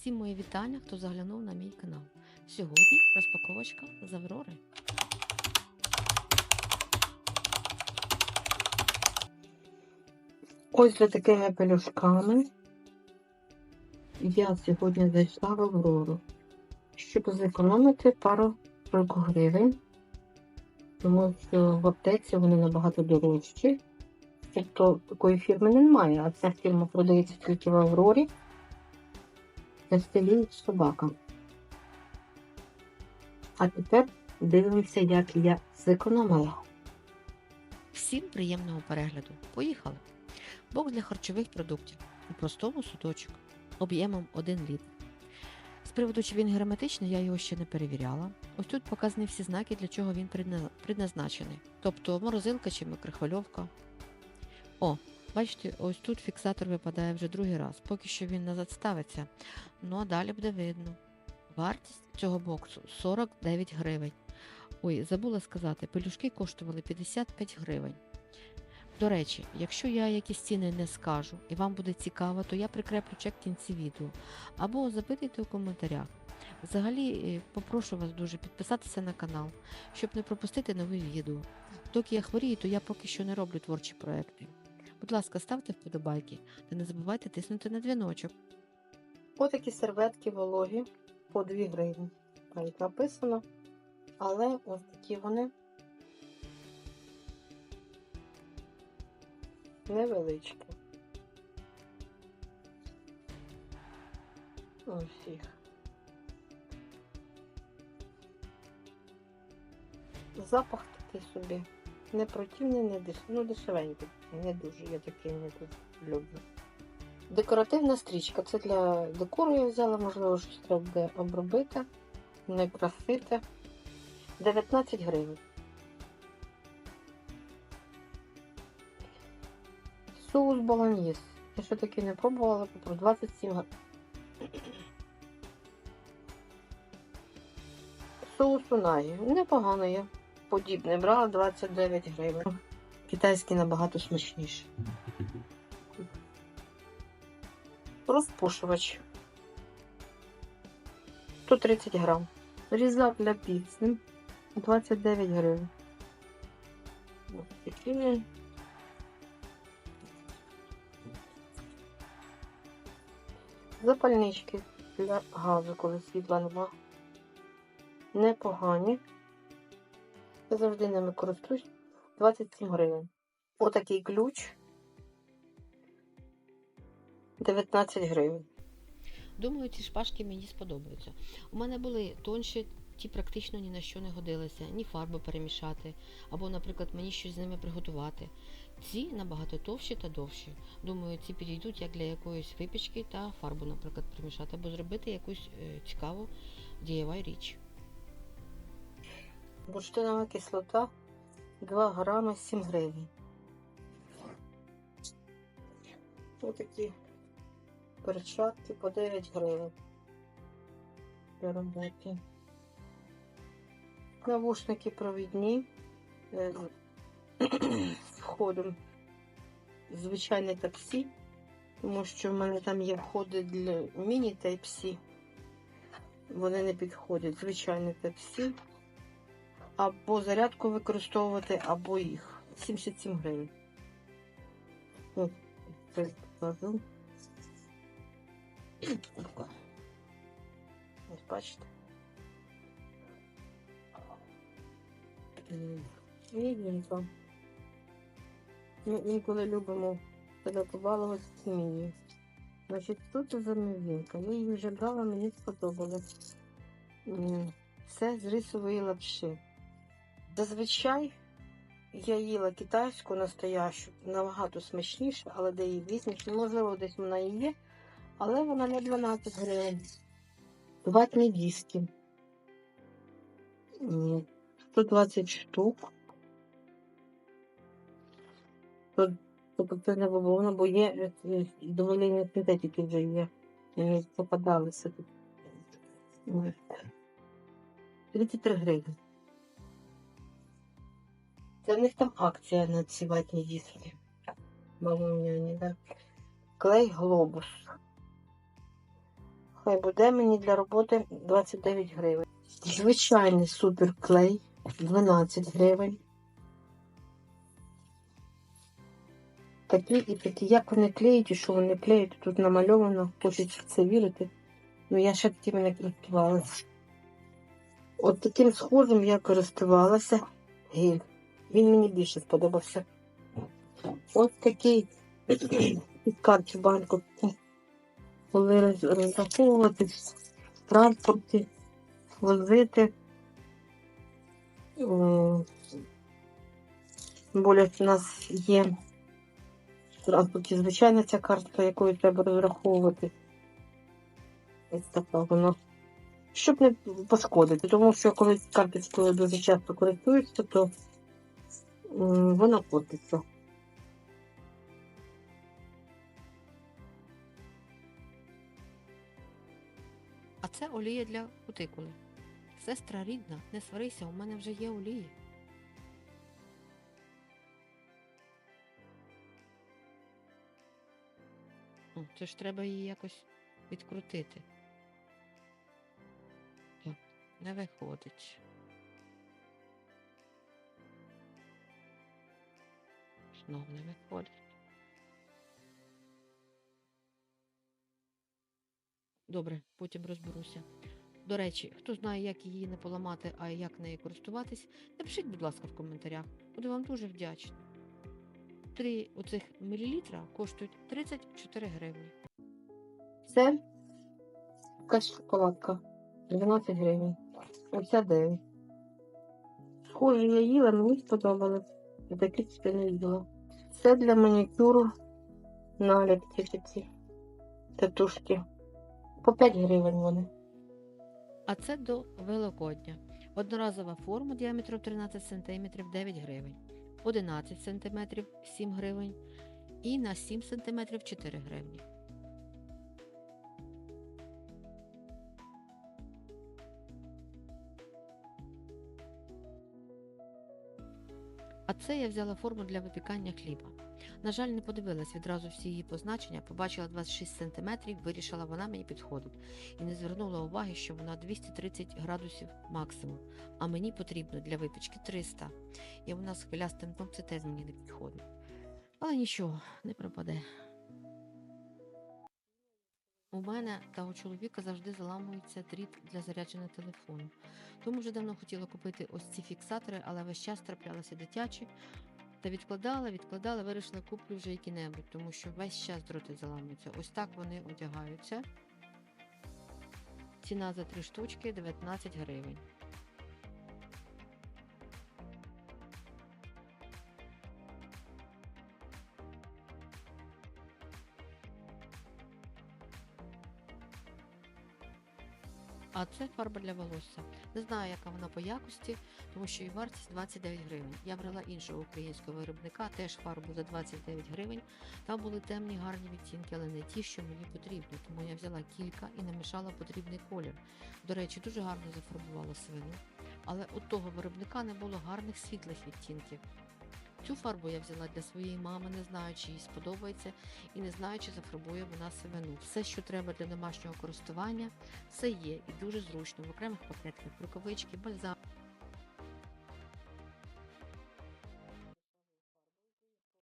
Всім мої вітання, хто заглянув на мій канал. Сьогодні розпаковочка з Аврори. Ось за такими пелюшками я сьогодні зайшла в Аврору, щоб зекономити пару 40 гривень, тому що в аптеці вони набагато дорожчі. Тобто такої фірми немає, а ця фірма продається тільки в Аврорі. Це стилюють собакам. А тепер дивимося, як я зекономила. Всім приємного перегляду. Поїхали! Бок для харчових продуктів у простому суточок об'ємом 1 літр. З приводу, чи він герметичний, я його ще не перевіряла. Ось тут показані всі знаки, для чого він предна- предназначений. Тобто морозилка чи микрохвильовка. О, бачите, ось тут фіксатор випадає вже другий раз. Поки що він назад ставиться. Ну а далі буде видно. Вартість цього боксу 49 гривень. Ой, забула сказати, пелюшки коштували 55 гривень. До речі, якщо я якісь ціни не скажу і вам буде цікаво, то я прикреплю чек в кінці відео або запитайте у коментарях. Взагалі, е, попрошу вас дуже підписатися на канал, щоб не пропустити нові відео. Доки я хворію, то я поки що не роблю творчі проекти. Будь ласка, ставте вподобайки та не забувайте тиснути на дзвіночок. Отакі серветки вологі по 2 гривні. Так написано. Але ось такі вони невеличкі. Ось їх. Запах такий собі. Не противний, не деш... ну, дешевенький. Не дуже, я такий не люблю. Декоративна стрічка. Це для декору я взяла, можливо, щось треба буде обробити, не красити. 19 гривень. Соус болоньєз. Я ще таки не пробувала, про 27 гривень. Соус унагі. Непогано є. Подібне брала 29 гривень. Китайський набагато смачніший. Розпушувач. 130 грам. Різак для піци. 29 гривень. Запальнички для газу, коли світла нема. Непогані. Я завжди ними користуюсь. 27 гривень. Отакий ключ. 19 гривень. Думаю, ці шпажки мені сподобаються. У мене були тонші, ті практично ні на що не годилися, ні фарбу перемішати, або, наприклад, мені щось з ними приготувати. Ці набагато товщі та довші. Думаю, ці підійдуть як для якоїсь випічки та фарбу, наприклад, примішати, або зробити якусь е, цікаву DIY річ. Бурштинова кислота 2 грами 7 гривень. Отакі перчатки по 9 гривень. Для роботи. Навушники провідні. е, з входом звичайне таксі, тому що в мене там є входи для міні Type-C. Вони не підходять. Звичайне таксі або зарядку використовувати, або їх. 77 гривень. Опа. Ось бачите. М, Мідненько. Ми інколи любимо побалувати змією. Значить, тут замівінка. Я її вже брала, мені сподобалось. Все з рисової лапши. Зазвичай я їла китайську настоящу, набагато смачніше, але де її візьмеш. Можливо, десь вона і є, але вона не 12 гривень. Ватні диски. М, 120 штук. Тобто це не бавовна, бо є е, е, доволі синтетики вже є. Е, Попадалися тут. 33 гривень. Це в них там акція на ці ватні диски. Бавовняні, да. Клей глобус. хай буде мені для роботи 29 гривень. Звичайний суперклей 12 гривень. Такі і такі. Як вони клеють і що вони клеють, тут намальовано, хочеться в це вірити. Ну я ще такими не користувалася. От таким схожим я користувалася. Гель. Він мені більше сподобався. Ось такий карті банку. Коли роз- розраховувати в транспорті, возити. М, у нас є в транспорті звичайна ця картка, якою треба розраховувати. Ось така вона. Щоб не пошкодити, тому що коли карточкою дуже часто користуєшся, то вона портиться. А це олія для кутикули. Сестра рідна, не сварися, у мене вже є олії. Це ж треба її якось відкрутити. Не виходить. Знов не виходить. Добре, потім розберуся. До речі, хто знає, як її не поламати, а як нею користуватись, напишіть, будь ласка, в коментарях. Буду вам дуже вдячна. Три оцих мілілітра коштують 34 гривні. Це якась шоколадка. 12 гривень. Оця 9. Схоже, я їла, мені сподобалось. Такі не їла. Це для манікюру наліпки ці Татушки. По 5 гривень вони. А це до Великодня. Одноразова форма діаметром 13 см 9 гривень, 11 см 7 гривень і на 7 см 4 гривні. Це я взяла форму для випікання хліба. На жаль, не подивилась відразу всі її позначення, побачила 26 см, вирішила, вона мені підходить і не звернула уваги, що вона 230 градусів максимум, а мені потрібно для випічки 300. І вона з хвилястим дном це теж мені не підходить. Але нічого, не пропаде. У мене та у чоловіка завжди заламується дріт для зарядження телефону. Тому вже давно хотіла купити ось ці фіксатори, але весь час траплялися дитячі. Та відкладала, відкладала, вирішила куплю вже які-небудь, тому що весь час дроти заламуються. Ось так вони одягаються. Ціна за три штучки 19 гривень. А це фарба для волосся. Не знаю, яка вона по якості, тому що її вартість 29 гривень. Я брала іншого українського виробника, теж фарбу за 29 гривень. Там були темні гарні відтінки, але не ті, що мені потрібно. Тому я взяла кілька і намішала потрібний колір. До речі, дуже гарно зафарбувала свину. Але у того виробника не було гарних світлих відтінків. Цю фарбу я взяла для своєї мами, не знаю, чи їй сподобається, і не знаю, чи зафарбує вона сивину. Все, що треба для домашнього користування, все є і дуже зручно в окремих пакетках, рукавички, бальзам.